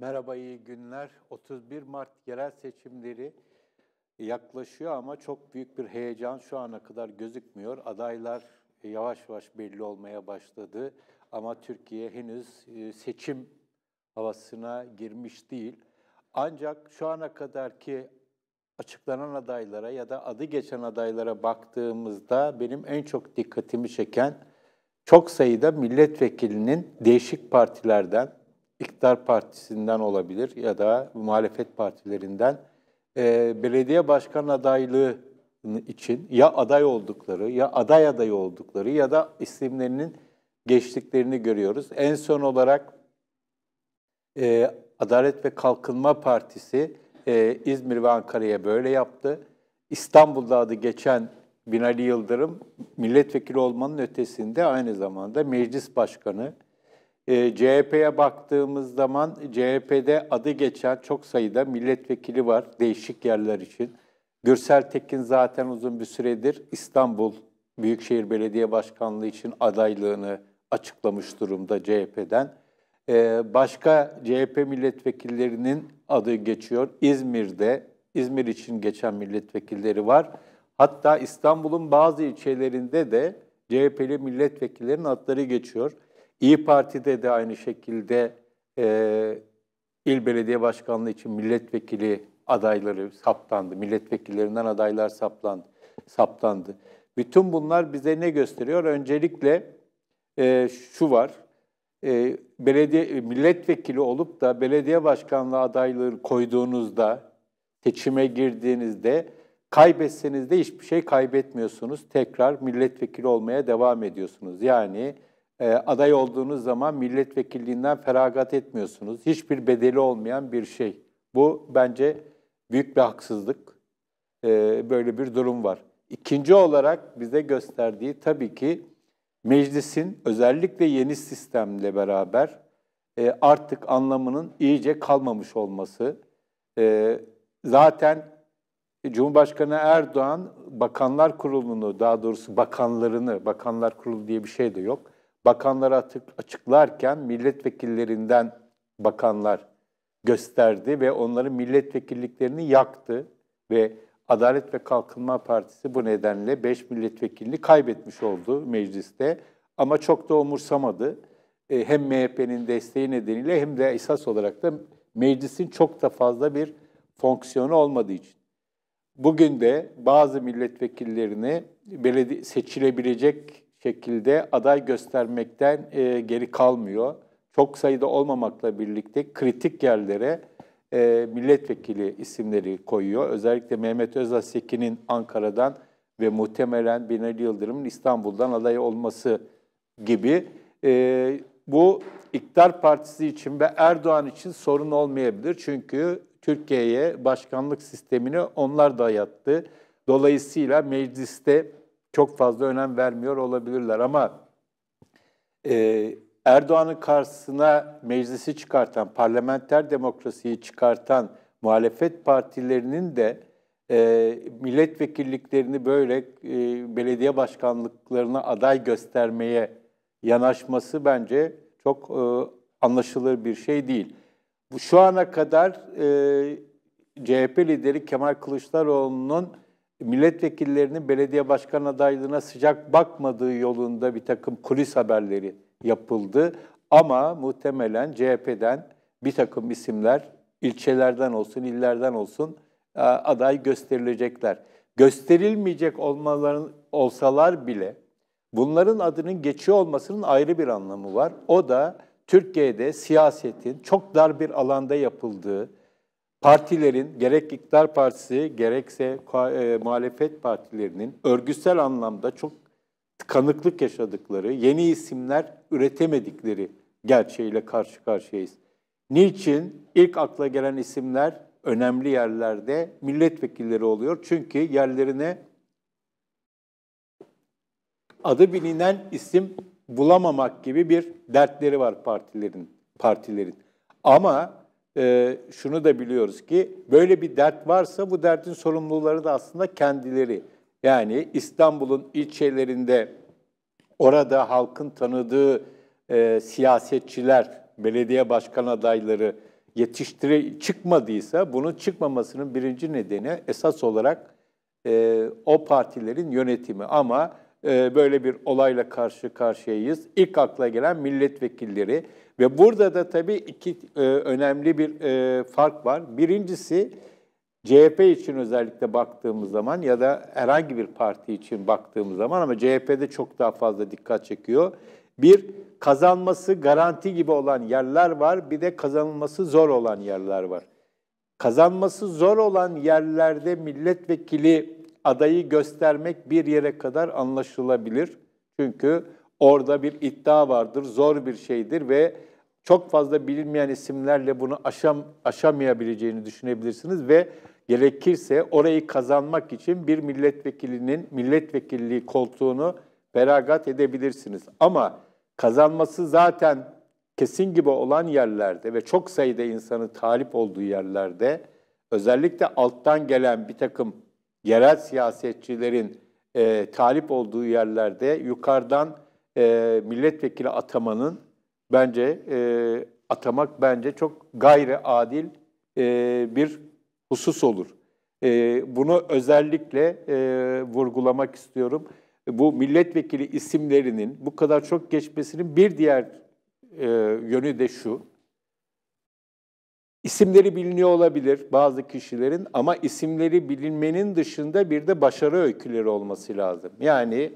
Merhaba, iyi günler. 31 Mart yerel seçimleri yaklaşıyor ama çok büyük bir heyecan şu ana kadar gözükmüyor. Adaylar yavaş yavaş belli olmaya başladı ama Türkiye henüz e, seçim havasına girmiş değil. Ancak şu ana kadarki açıklanan adaylara ya da adı geçen adaylara baktığımızda benim en çok dikkatimi çeken çok sayıda milletvekilinin değişik partilerden, iktidar partisinden olabilir ya da muhalefet partilerinden e, belediye başkan adaylığı için ya aday oldukları ya aday adayı oldukları ya da isimlerinin geçtiklerini görüyoruz. En son olarak e, Adalet ve Kalkınma Partisi e, İzmir ve Ankara'ya böyle yaptı. İstanbul'da adı geçen Binali Yıldırım milletvekili olmanın ötesinde aynı zamanda meclis başkanı. E, CHP'ye baktığımız zaman CHP'de adı geçen çok sayıda milletvekili var değişik yerler için. Gürsel Tekin zaten uzun bir süredir İstanbul Büyükşehir Belediye Başkanlığı için adaylığını açıklamış durumda CHP'den. Ee, başka CHP milletvekillerinin adı geçiyor. İzmir'de, İzmir için geçen milletvekilleri var. Hatta İstanbul'un bazı ilçelerinde de CHP'li milletvekillerinin adları geçiyor. İyi Parti'de de aynı şekilde e, il belediye başkanlığı için milletvekili adayları saptandı. Milletvekillerinden adaylar saplandı, saptandı. Bütün bunlar bize ne gösteriyor? Öncelikle e, şu var, e, belediye milletvekili olup da belediye başkanlığı adaylığı koyduğunuzda, seçime girdiğinizde kaybetseniz de hiçbir şey kaybetmiyorsunuz. Tekrar milletvekili olmaya devam ediyorsunuz. Yani e, aday olduğunuz zaman milletvekilliğinden feragat etmiyorsunuz. Hiçbir bedeli olmayan bir şey. Bu bence büyük bir haksızlık. E, böyle bir durum var. İkinci olarak bize gösterdiği tabii ki meclisin özellikle yeni sistemle beraber e, artık anlamının iyice kalmamış olması. E, zaten Cumhurbaşkanı Erdoğan Bakanlar Kurulu'nu, daha doğrusu bakanlarını, Bakanlar Kurulu diye bir şey de yok, bakanları açıklarken milletvekillerinden bakanlar gösterdi ve onların milletvekilliklerini yaktı ve Adalet ve Kalkınma Partisi bu nedenle 5 milletvekilini kaybetmiş oldu mecliste. Ama çok da umursamadı. E, hem MHP'nin desteği nedeniyle hem de esas olarak da meclisin çok da fazla bir fonksiyonu olmadığı için. Bugün de bazı milletvekillerini belediye seçilebilecek şekilde aday göstermekten e, geri kalmıyor. Çok sayıda olmamakla birlikte kritik yerlere e, milletvekili isimleri koyuyor. Özellikle Mehmet Özasekin'in Ankara'dan ve muhtemelen Binali Yıldırım'ın İstanbul'dan aday olması gibi. E, bu İktidar Partisi için ve Erdoğan için sorun olmayabilir. Çünkü Türkiye'ye başkanlık sistemini onlar dayattı. Dolayısıyla mecliste çok fazla önem vermiyor olabilirler ama e, Erdoğan'ın karşısına meclisi çıkartan, parlamenter demokrasiyi çıkartan muhalefet partilerinin de e, milletvekilliklerini böyle e, belediye başkanlıklarına aday göstermeye yanaşması bence çok e, anlaşılır bir şey değil. Bu şu ana kadar e, CHP lideri Kemal Kılıçdaroğlu'nun milletvekillerinin belediye başkan adaylığına sıcak bakmadığı yolunda bir takım kulis haberleri yapıldı. Ama muhtemelen CHP'den bir takım isimler ilçelerden olsun, illerden olsun e, aday gösterilecekler. Gösterilmeyecek olmaların olsalar bile bunların adının geçiyor olmasının ayrı bir anlamı var. O da Türkiye'de siyasetin çok dar bir alanda yapıldığı, partilerin gerek iktidar partisi gerekse e, muhalefet partilerinin örgüsel anlamda çok tıkanıklık yaşadıkları, yeni isimler üretemedikleri gerçeğiyle karşı karşıyayız. Niçin? İlk akla gelen isimler önemli yerlerde milletvekilleri oluyor. Çünkü yerlerine adı bilinen isim bulamamak gibi bir dertleri var partilerin. partilerin. Ama e, şunu da biliyoruz ki böyle bir dert varsa bu dertin sorumluları da aslında kendileri. Yani İstanbul'un ilçelerinde orada halkın tanıdığı e, siyasetçiler, belediye başkan adayları yetiştire çıkmadıysa bunun çıkmamasının birinci nedeni esas olarak e, o partilerin yönetimi. Ama e, böyle bir olayla karşı karşıyayız. İlk akla gelen milletvekilleri ve burada da tabii iki e, önemli bir e, fark var. Birincisi CHP için özellikle baktığımız zaman ya da herhangi bir parti için baktığımız zaman ama CHP'de çok daha fazla dikkat çekiyor. Bir, kazanması garanti gibi olan yerler var, bir de kazanılması zor olan yerler var. Kazanması zor olan yerlerde milletvekili adayı göstermek bir yere kadar anlaşılabilir. Çünkü orada bir iddia vardır, zor bir şeydir ve çok fazla bilinmeyen isimlerle bunu aşam, aşamayabileceğini düşünebilirsiniz ve gerekirse orayı kazanmak için bir milletvekilinin milletvekilliği koltuğunu feragat edebilirsiniz. Ama kazanması zaten kesin gibi olan yerlerde ve çok sayıda insanın talip olduğu yerlerde özellikle alttan gelen bir takım yerel siyasetçilerin e, talip olduğu yerlerde yukarıdan e, milletvekili atamanın bence e, atamak bence çok gayri adil e, bir husus olur. E, bunu özellikle e, vurgulamak istiyorum. Bu milletvekili isimlerinin bu kadar çok geçmesinin bir diğer e, yönü de şu. İsimleri biliniyor olabilir bazı kişilerin ama isimleri bilinmenin dışında bir de başarı öyküleri olması lazım. Yani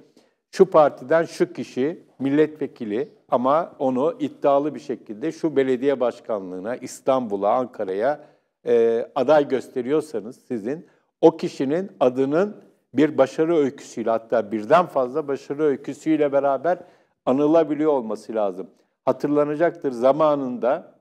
şu partiden şu kişi milletvekili ama onu iddialı bir şekilde şu belediye başkanlığına, İstanbul'a, Ankara'ya e, aday gösteriyorsanız sizin o kişinin adının bir başarı öyküsüyle hatta birden fazla başarı öyküsüyle beraber anılabiliyor olması lazım. Hatırlanacaktır zamanında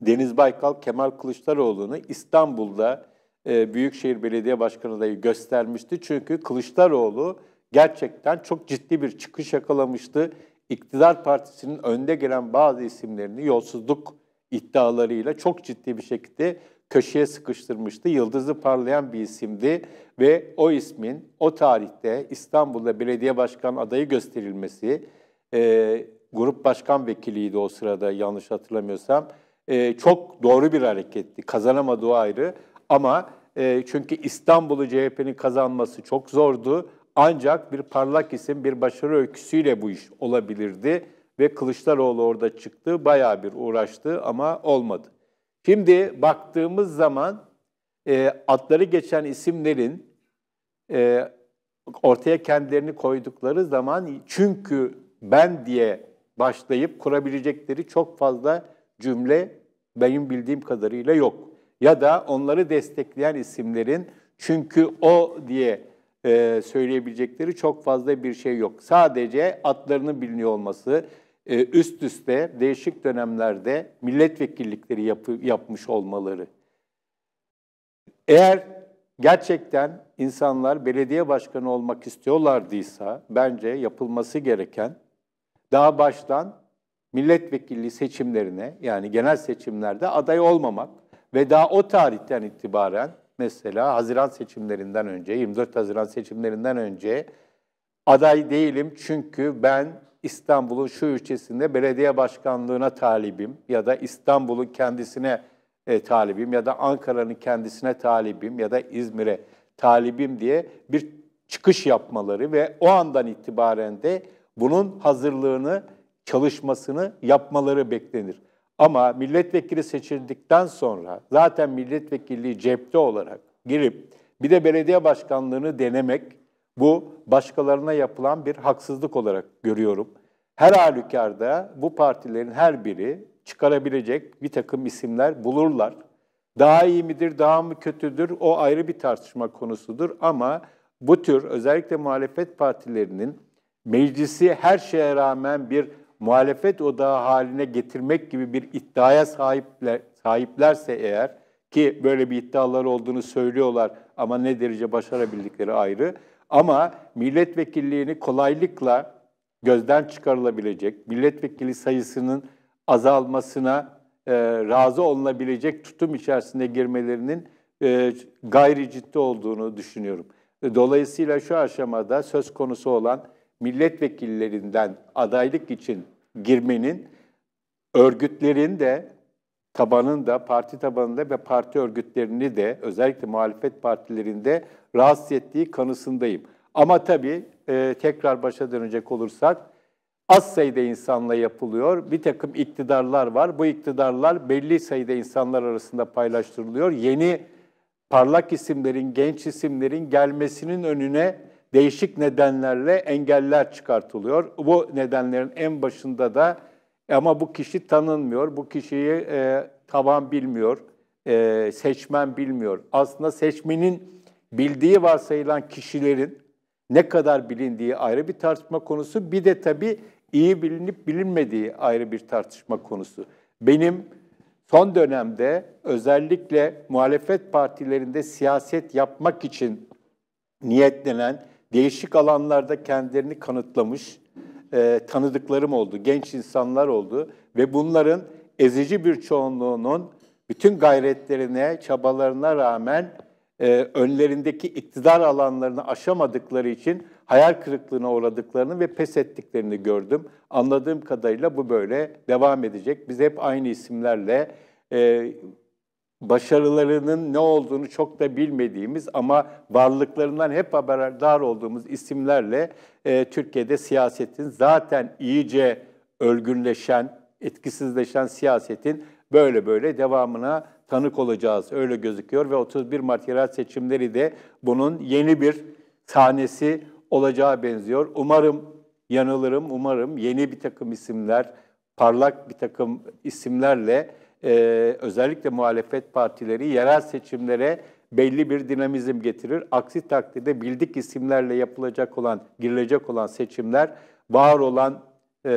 Deniz Baykal Kemal Kılıçdaroğlu'nu İstanbul'da e, Büyükşehir Belediye Başkanı adayı göstermişti. Çünkü Kılıçdaroğlu gerçekten çok ciddi bir çıkış yakalamıştı. İktidar Partisi'nin önde gelen bazı isimlerini yolsuzluk iddialarıyla çok ciddi bir şekilde köşeye sıkıştırmıştı. Yıldızı parlayan bir isimdi ve o ismin o tarihte İstanbul'da belediye başkan adayı gösterilmesi, e, grup başkan vekiliydi o sırada yanlış hatırlamıyorsam, e, çok doğru bir hareketti. Kazanamadığı ayrı ama e, çünkü İstanbul'u CHP'nin kazanması çok zordu. Ancak bir parlak isim, bir başarı öyküsüyle bu iş olabilirdi ve Kılıçdaroğlu orada çıktı, bayağı bir uğraştı ama olmadı. Şimdi baktığımız zaman e, adları geçen isimlerin e, ortaya kendilerini koydukları zaman çünkü ben diye başlayıp kurabilecekleri çok fazla cümle benim bildiğim kadarıyla yok. Ya da onları destekleyen isimlerin çünkü o diye e, söyleyebilecekleri çok fazla bir şey yok. Sadece adlarının biliniyor olması, e, üst üste değişik dönemlerde milletvekillikleri yapı, yapmış olmaları. Eğer gerçekten insanlar belediye başkanı olmak istiyorlardıysa bence yapılması gereken daha baştan milletvekilliği seçimlerine yani genel seçimlerde aday olmamak ve daha o tarihten itibaren mesela Haziran seçimlerinden önce 24 Haziran seçimlerinden önce aday değilim çünkü ben İstanbul'un şu ilçesinde belediye başkanlığına talibim ya da İstanbul'un kendisine e, talibim ya da Ankara'nın kendisine talibim ya da İzmir'e talibim diye bir çıkış yapmaları ve o andan itibaren de bunun hazırlığını, çalışmasını yapmaları beklenir. Ama milletvekili seçildikten sonra zaten milletvekilliği cepte olarak girip bir de belediye başkanlığını denemek bu başkalarına yapılan bir haksızlık olarak görüyorum. Her halükarda bu partilerin her biri çıkarabilecek bir takım isimler bulurlar. Daha iyi midir, daha mı kötüdür o ayrı bir tartışma konusudur ama bu tür özellikle muhalefet partilerinin meclisi her şeye rağmen bir muhalefet odağı haline getirmek gibi bir iddiaya sahipler, sahiplerse eğer ki böyle bir iddialar olduğunu söylüyorlar ama ne derece başarabildikleri ayrı. Ama milletvekilliğini kolaylıkla gözden çıkarılabilecek, milletvekili sayısının azalmasına e, razı olunabilecek tutum içerisinde girmelerinin e, gayri ciddi olduğunu düşünüyorum. Dolayısıyla şu aşamada söz konusu olan milletvekillerinden adaylık için girmenin örgütlerin de tabanında, parti tabanında ve parti örgütlerini de özellikle muhalefet partilerinde rahatsız ettiği kanısındayım. Ama tabii e, tekrar başa dönecek olursak az sayıda insanla yapılıyor. Bir takım iktidarlar var. Bu iktidarlar belli sayıda insanlar arasında paylaştırılıyor. Yeni parlak isimlerin, genç isimlerin gelmesinin önüne değişik nedenlerle engeller çıkartılıyor. Bu nedenlerin en başında da ama bu kişi tanınmıyor, bu kişiyi e, taban bilmiyor, e, seçmen bilmiyor. Aslında seçmenin bildiği varsayılan kişilerin ne kadar bilindiği ayrı bir tartışma konusu. Bir de tabii iyi bilinip bilinmediği ayrı bir tartışma konusu. Benim son dönemde özellikle muhalefet partilerinde siyaset yapmak için niyetlenen, değişik alanlarda kendilerini kanıtlamış e, tanıdıklarım oldu, genç insanlar oldu ve bunların ezici bir çoğunluğunun bütün gayretlerine, çabalarına rağmen e, önlerindeki iktidar alanlarını aşamadıkları için hayal kırıklığına uğradıklarını ve pes ettiklerini gördüm. Anladığım kadarıyla bu böyle devam edecek. Biz hep aynı isimlerle e, başarılarının ne olduğunu çok da bilmediğimiz ama varlıklarından hep haberdar olduğumuz isimlerle e, Türkiye'de siyasetin zaten iyice ölgünleşen, etkisizleşen siyasetin böyle böyle devamına tanık olacağız. Öyle gözüküyor ve 31 Mart yerel seçimleri de bunun yeni bir sahnesi olacağı benziyor. Umarım yanılırım, umarım yeni bir takım isimler, parlak bir takım isimlerle e, özellikle muhalefet partileri yerel seçimlere belli bir dinamizm getirir. Aksi takdirde bildik isimlerle yapılacak olan, girilecek olan seçimler var olan e,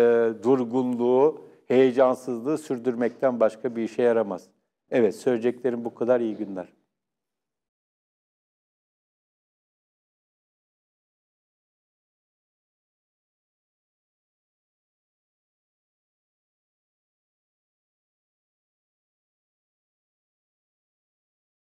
durgunluğu, heyecansızlığı sürdürmekten başka bir işe yaramaz. Evet, söyleyeceklerim bu kadar. İyi günler.